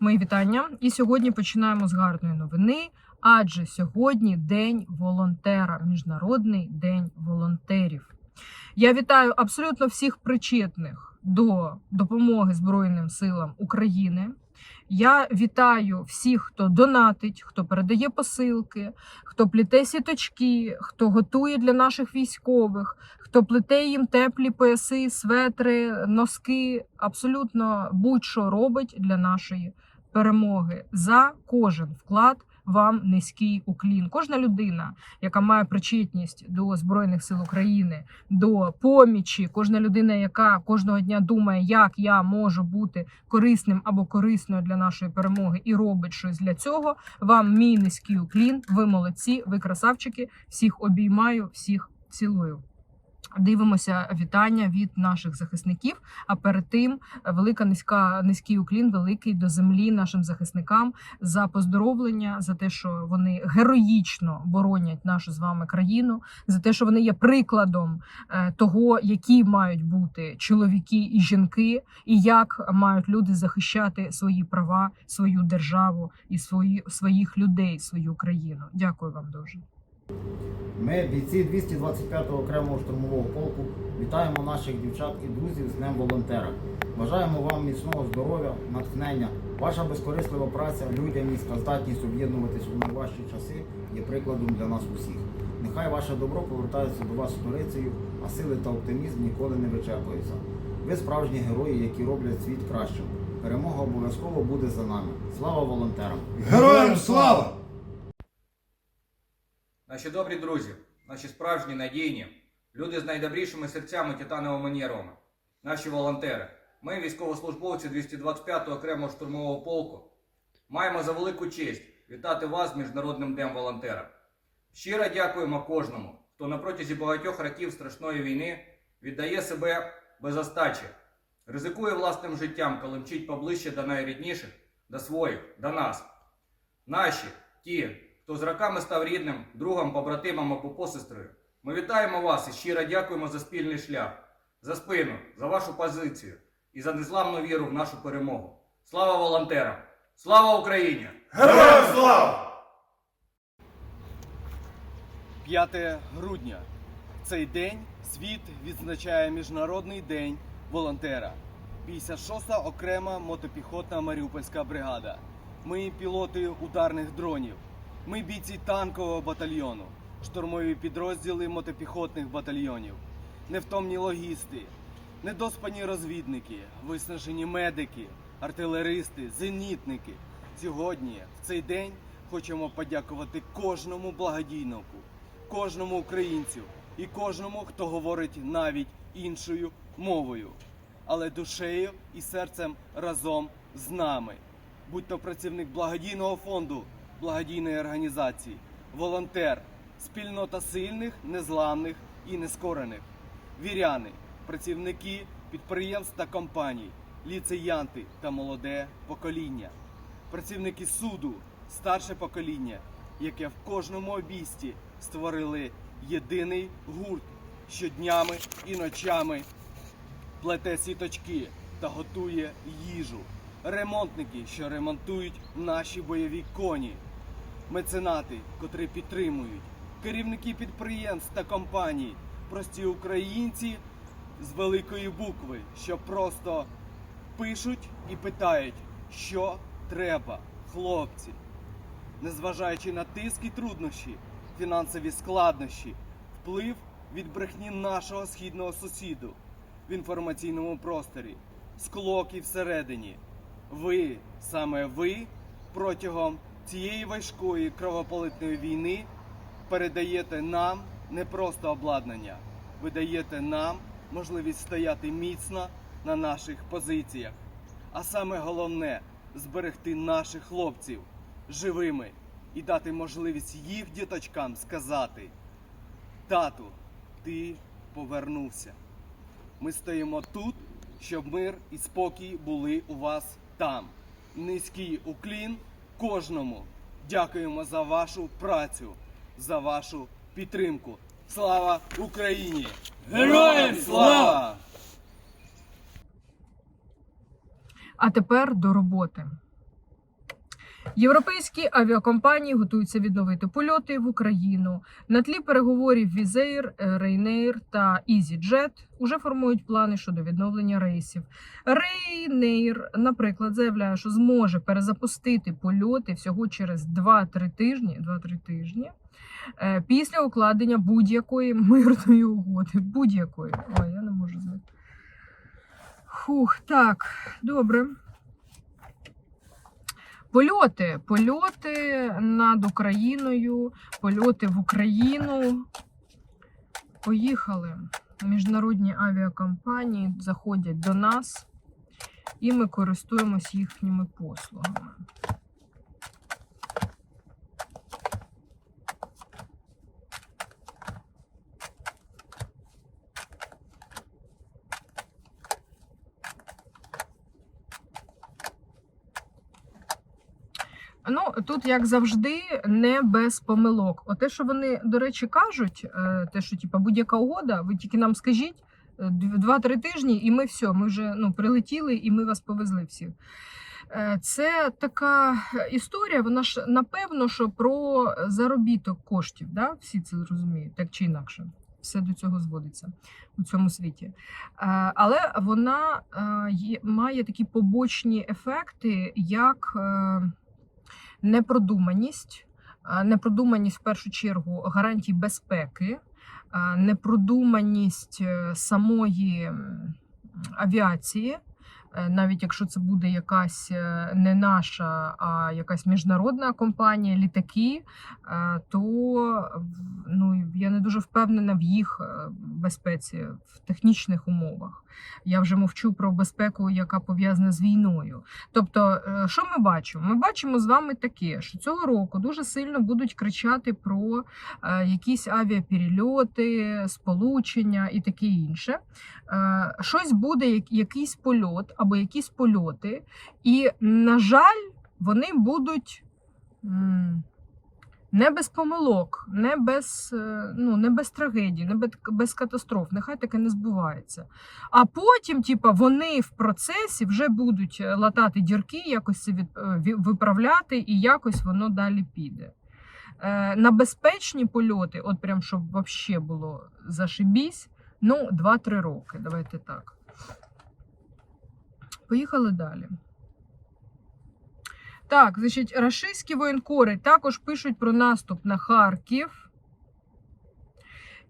Мої вітання. І сьогодні починаємо з гарної новини. Адже сьогодні День волонтера, Міжнародний день волонтерів. Я вітаю абсолютно всіх причетних до допомоги Збройним силам України. Я вітаю всіх, хто донатить, хто передає посилки, хто пліте сіточки, хто готує для наших військових, хто плете їм теплі пояси, светри, носки. Абсолютно будь-що робить для нашої перемоги. За кожен вклад вам низький уклін. Кожна людина, яка має причетність до збройних сил України, до помічі, кожна людина, яка кожного дня думає, як я можу бути корисним або корисною для нашої перемоги, і робить щось для цього. Вам мій низький уклін. Ви молодці, ви красавчики. Всіх обіймаю, всіх цілую. Дивимося вітання від наших захисників. А перед тим велика низька низький уклін, великий до землі нашим захисникам за поздоровлення, за те, що вони героїчно боронять нашу з вами країну, за те, що вони є прикладом е, того, які мають бути чоловіки і жінки, і як мають люди захищати свої права, свою державу і свої своїх людей, свою країну. Дякую вам дуже. Ми, бійці 225-го окремого штурмового полку, вітаємо наших дівчат і друзів з Днем волонтера. Бажаємо вам міцного здоров'я, натхнення. Ваша безкорислива праця, людяність та здатність об'єднуватись у найважчі часи є прикладом для нас усіх. Нехай ваше добро повертається до вас сторицею, а сили та оптимізм ніколи не вичерпуються. Ви справжні герої, які роблять світ кращим. Перемога обов'язково буде за нами. Слава волонтерам! Героям слава! Наші добрі друзі, наші справжні надійні, люди з найдобрішими серцями титановими нервами, наші волонтери. Ми, військовослужбовці 225-го окремого штурмового полку, маємо за велику честь вітати вас з Міжнародним днем волонтера. Щиро дякуємо кожному, хто на протязі багатьох років страшної війни віддає себе без остачі, ризикує власним життям, коли мчить поближче до найрідніших, до своїх, до нас. Наші, ті, хто з роками став рідним, другом, побратимом або посестрою. Ми вітаємо вас і щиро дякуємо за спільний шлях, за спину, за вашу позицію і за незламну віру в нашу перемогу. Слава волонтерам! Слава Україні! Героям слава! 5 грудня. В цей день світ відзначає Міжнародний день волонтера. 56-та окрема мотопіхотна Маріупольська бригада. Ми пілоти ударних дронів. Ми бійці танкового батальйону, штурмові підрозділи мотопіхотних батальйонів, невтомні логісти, недоспані розвідники, виснажені медики, артилеристи, зенітники. Сьогодні, в цей день, хочемо подякувати кожному благодійнику, кожному українцю і кожному, хто говорить навіть іншою мовою, але душею і серцем разом з нами. Будь то працівник благодійного фонду, благодійної організації, волонтер, спільнота сильних, незламних і нескорених, віряни, працівники підприємств та компаній, ліцеянти та молоде покоління, працівники суду, старше покоління, яке в кожному обійсті створили єдиний гурт, що днями і ночами плете сіточки та готує їжу. Ремонтники, що ремонтують наші бойові коні, меценати, котрі підтримують, керівники підприємств та компаній, прості українці з великої букви, що просто пишуть і питають, що треба, хлопці. Незважаючи на тиск і труднощі, фінансові складнощі, вплив від брехні нашого східного сусіду в інформаційному просторі, склоки всередині. Ви, саме ви, протягом цієї важкої кровополитної війни передаєте нам не просто обладнання, ви даєте нам можливість стояти міцно на наших позиціях. А саме головне зберегти наших хлопців живими і дати можливість їх діточкам сказати: Тату, ти повернувся. Ми стоїмо тут, щоб мир і спокій були у вас там. Низький уклін кожному. Дякуємо за вашу працю, за вашу підтримку. Слава Україні! Героям слава! А тепер до роботи. Європейські авіакомпанії готуються відновити польоти в Україну. На тлі переговорів Візеєр, Ryanair та EasyJet уже формують плани щодо відновлення рейсів. Ryanair, наприклад, заявляє, що зможе перезапустити польоти всього через 2-3 тижні. 2-3 тижні. е, Після укладення будь-якої мирної угоди. Будь-якої. Ой, я не можу знати. Фух, так, добре. Польоти, польоти над Україною, польоти в Україну. Поїхали. Міжнародні авіакомпанії заходять до нас, і ми користуємось їхніми послугами. Ну, тут, як завжди, не без помилок. Оте, що вони, до речі, кажуть, е, те, що типа будь-яка угода, ви тільки нам скажіть е, дв- два-три тижні, і ми все, ми вже ну, прилетіли і ми вас повезли всіх. Е, Це така історія, вона ж напевно, що про заробіток коштів. Да? Всі це розуміють, так чи інакше. Все до цього зводиться у цьому світі. Е, Але вона е, має такі побочні ефекти, як е, непродуманість, непродуманість в першу чергу гарантій безпеки, непродуманість е, самої авіації. Е, Навіть якщо це буде якась е, не наша, а якась міжнародна компанія, літаки, е, то ну, я не дуже впевнена в їх безпеці в технічних умовах. Я вже мовчу про безпеку, яка пов'язана з війною. Тобто, що ми бачимо? Ми бачимо з вами таке, що цього року дуже сильно будуть кричати про якісь авіаперельоти, сполучення і таке інше. Щось буде, якийсь польот або якісь польоти, і, на жаль, вони будуть. Не без помилок, не без, е, ну, не без трагедій, не без, катастроф. Нехай таке не збувається. А потім, типа, вони в процесі вже будуть е, латати дірки, якось це е, виправляти, і якось воно далі піде. На безпечні польоти, от прям щоб вообще було зашибісь, ну, 2-3 роки. Давайте так. Поїхали далі. Так, значить, рашистські воєнкори також пишуть про наступ на Харків.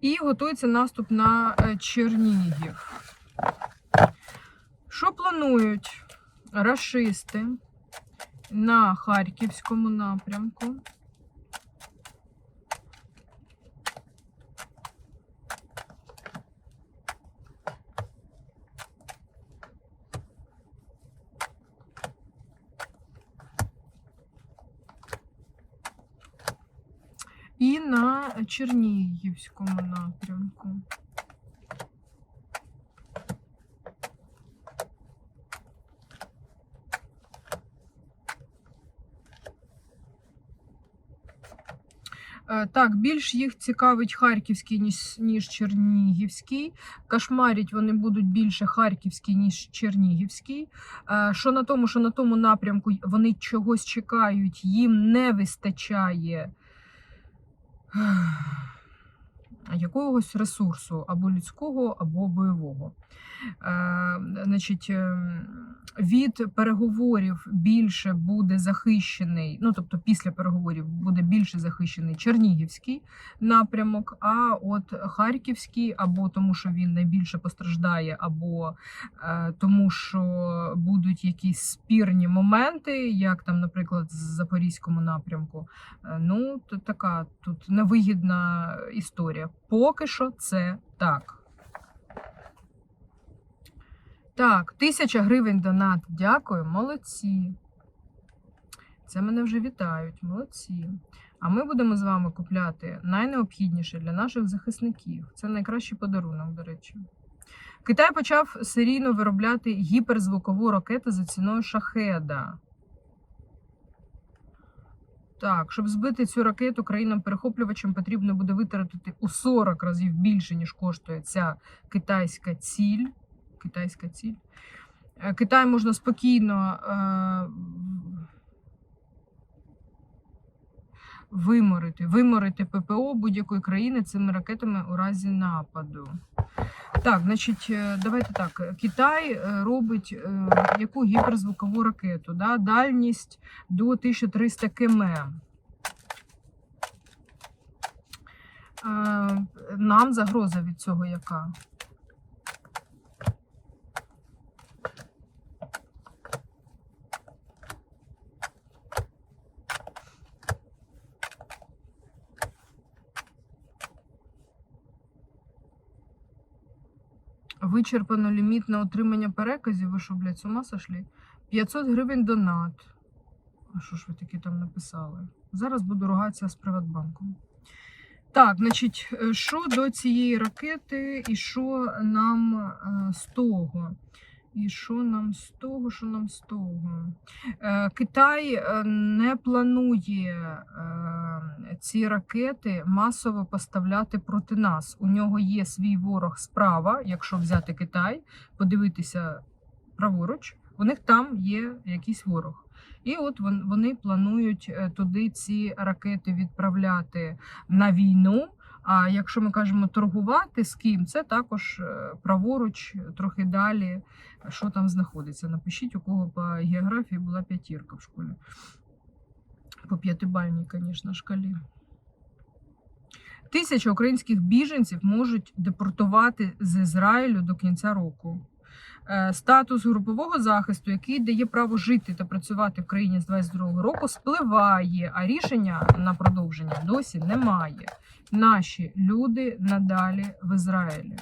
І готується наступ на е, Чернігів. Що планують рашисти на Харківському напрямку? І на Чернігівському напрямку. Е, Так, більш їх цікавить Харківський, ніж, ніж Чернігівський. Кошмарять вони будуть більше Харківський, ніж Чернігівський. Е, Що на тому, що на тому напрямку вони чогось чекають, їм не вистачає якогось ресурсу або людського, або бойового. Е, Значить, ем, від переговорів більше буде захищений, ну тобто після переговорів буде більше захищений Чернігівський напрямок, а от Харківський, або тому, що він найбільше постраждає, або е, тому, що будуть якісь спірні моменти, як там, наприклад, з Запорізькому напрямку. Е, Ну, то така тут невигідна історія. Поки що це так. Так, тисяча гривень донат. Дякую, молодці. Це мене вже вітають, молодці. А ми будемо з вами купляти найнеобхідніше для наших захисників. Це найкращий подарунок, до речі. Китай почав серійно виробляти гіперзвукову ракету за ціною шахеда. Так, щоб збити цю ракету країнам-перехоплювачам потрібно буде витратити у 40 разів більше, ніж коштує ця китайська ціль. Китайська ціль. Е, Китай можна спокійно. Е, виморити, виморити ППО будь-якої країни цими ракетами у разі нападу. Так, значить, е, давайте так. Китай робить яку гіперзвукову ракету, да? дальність до 1300 км. Нам загроза від цього яка? Вичерпано ліміт на отримання переказів. Ви що, блядь, з ума сошли? 500 гривень донат. А що ж ви таке там написали? Зараз буду ругатися з Приватбанком. Так, значить, е, що до цієї ракети, і що нам е, з того? І що нам з того, що нам з того? Е, Китай е, не планує е, ці ракети масово поставляти проти нас. У нього є свій ворог справа, якщо взяти Китай, подивитися праворуч, у них там є якийсь ворог. І от вони планують туди ці ракети відправляти на війну. А якщо ми кажемо торгувати з ким, це також е, праворуч, трохи далі. Що там знаходиться? Напишіть, у кого по географії була п'ятірка в школі. По п'ятибальній, звісно, шкалі. Тисяча українських біженців можуть депортувати з Ізраїлю до кінця року. Е, Статус групового захисту, який дає право жити та працювати в країні з 22 року, спливає, а рішення на продовження досі немає. Наші люди надалі в Ізраїлі.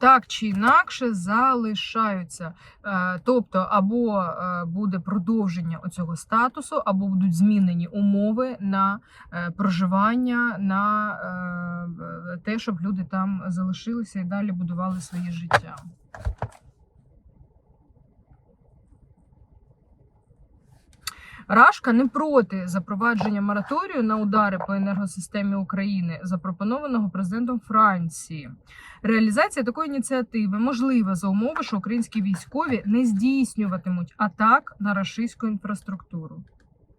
Так чи інакше залишаються. Е, Тобто, або е, буде продовження оцього статусу, або будуть змінені умови на е, проживання, на те, щоб люди там залишилися і далі будували своє життя. Рашка не проти запровадження мораторію на удари по енергосистемі України, запропонованого президентом Франції. Реалізація такої ініціативи можлива за умови, що українські військові не здійснюватимуть атак на рашистську інфраструктуру.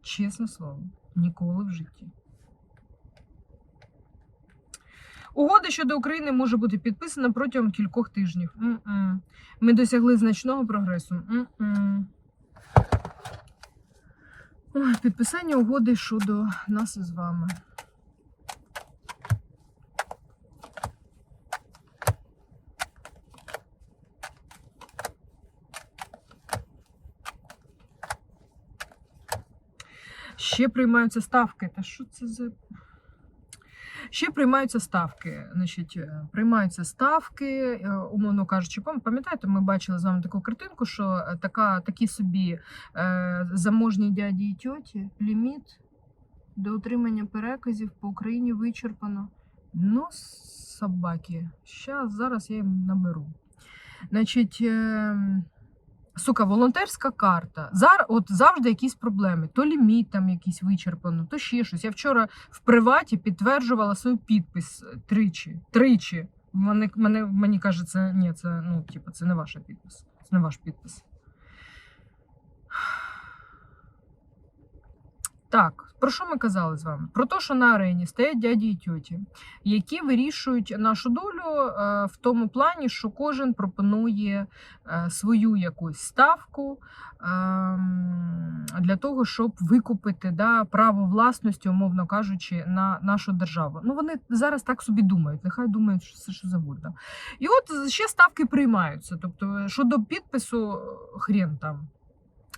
Чесне слово, ніколи в житті. Угода щодо України може бути підписана протягом кількох тижнів. Ми досягли значного прогресу. Підписання угоди щодо нас із вами. Ще приймаються ставки. Та що це за. Ще приймаються ставки. Значить, е, приймаються ставки, е, умовно кажучи, пам'ятаєте, ми бачили з вами таку картинку, що е, така, такі собі заможні дяді і тьоті ліміт до отримання переказів по Україні вичерпано. Ну, собаки. Щас, зараз я їм наберу. Значить, е, сука, волонтерська карта. Зар, от завжди якісь проблеми. То ліміт там якийсь вичерпано, то ще щось. Я вчора в приваті підтверджувала свій підпис е, тричі. Тричі. Мене, мене, мені каже, це ні, це ну, типу, це не ваша підпис. Це не ваш підпис. Так, про що ми казали з вами? Про те, що на арені стоять дяді і тьоті, які вирішують нашу долю е, в тому плані, що кожен пропонує е, свою якусь ставку ем, для того, щоб викупити да, право власності, умовно кажучи, на нашу державу. Ну вони зараз так собі думають, нехай думають, що це що завгодно. І от ще ставки приймаються. Тобто, щодо підпису, хрен там.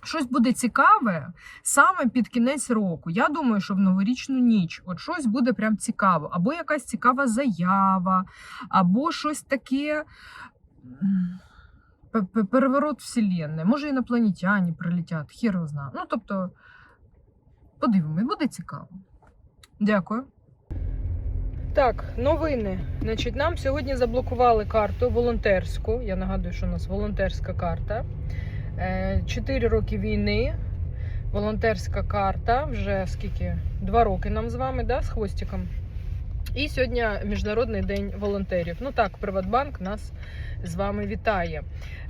Щось буде цікаве саме під кінець року. Я думаю, що в новорічну ніч от щось буде прям цікаво, або якась цікава заява, або щось таке. Переворот вселенної. Може, інопланетяні прилетять, хір його знає. Ну, тобто, подивимось, буде цікаво. Дякую. Так, новини. Значить, нам сьогодні заблокували карту волонтерську. Я нагадую, що у нас волонтерська карта. Е, Чотири роки війни. Волонтерська карта. Вже скільки? Два роки нам з вами, да, з хвостиком. І сьогодні Міжнародний день волонтерів. Ну так, Приватбанк нас з вами вітає.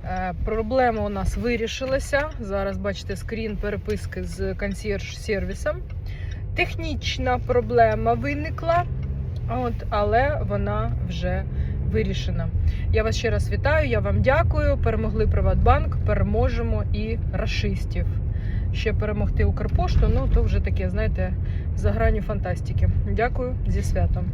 Е, Проблема у нас вирішилася. Зараз бачите скрін переписки з консьєрж-сервісом. Технічна проблема виникла, от, але вона вже вирішена. Я вас ще раз вітаю, я вам дякую. Перемогли Приватбанк, переможемо і расистів. Ще перемогти Укрпошту, ну то вже таке, знаєте, за граню фантастики. Дякую зі святом.